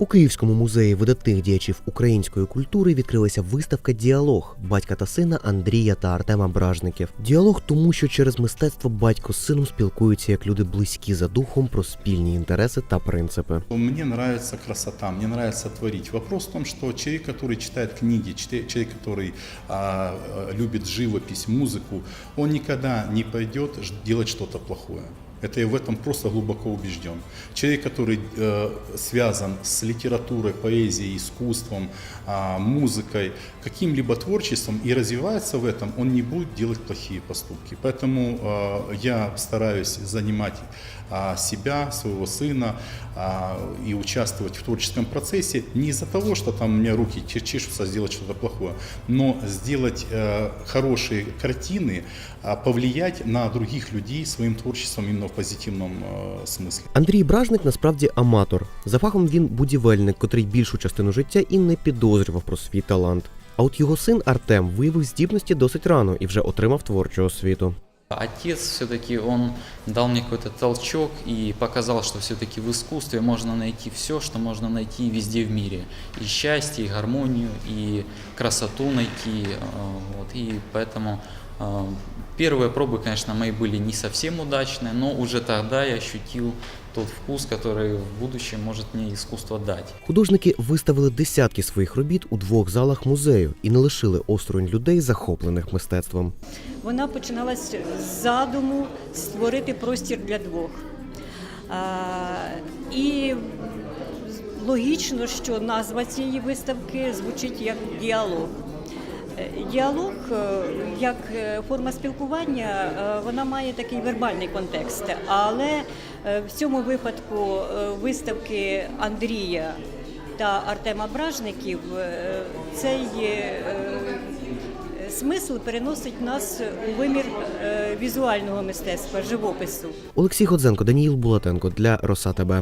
У Київському музеї видатних діячів української культури відкрилася виставка Діалог батька та сина Андрія та Артема Бражників. Діалог тому, що через мистецтво батько з сином спілкуються як люди близькі за духом про спільні інтереси та принципи. Мне нравится красота, мне нравится творить. Вопрос в том, что человек, который читает книги, чте- человек, который а, а, любит живопись, музыку, он никогда не пойдет ж- делать что-то плохое. Это я в этом просто глубоко убежден. Человек, который э, связан с литературой, поэзией, искусством, а, музыкой, каким-либо творчеством и развивается в этом, он не будет делать плохие поступки. Поэтому э, я стараюсь занимать а, себя, своего сына а, и участвовать в творческом процессе не из-за того, что там у меня руки че- чешутся сделать что-то плохое, но сделать э, хорошие картины, а, повлиять на других людей своим творчеством именно в позитивном э, смысле. Андрій Бражник насправді аматор. За фахом він будівельник, котрий більшу частину життя і не підозрював про свій талант. А от його син Артем виявив здібності досить рано і вже отримав творчу освіту. Отец все-таки он дал мне какой-то толчок и показал, что все-таки в искусстве можно найти все, что можно найти везде в мире. И счастье, и гармонию, и красоту найти. э, Вот, и поэтому э, первые пробы, конечно, мои были не совсем удачные, но уже тогда я ощутил тот вкус, который в будущем может мне искусство дать. Художники виставили десятки своїх робіт у двох залах музею і не лишили осторонь людей, захоплених мистецтвом. Вона починалась з задуму створити простір для двох. А, і логічно, що назва цієї виставки звучить як діалог. Діалог е, як е, форма спілкування, е, вона має такий вербальний контекст, але в цьому випадку виставки Андрія та Артема Бражників цей смисл переносить нас у вимір візуального мистецтва, живопису. Олексій Ходзенко, Даніїл Булатенко для Роса ТБ.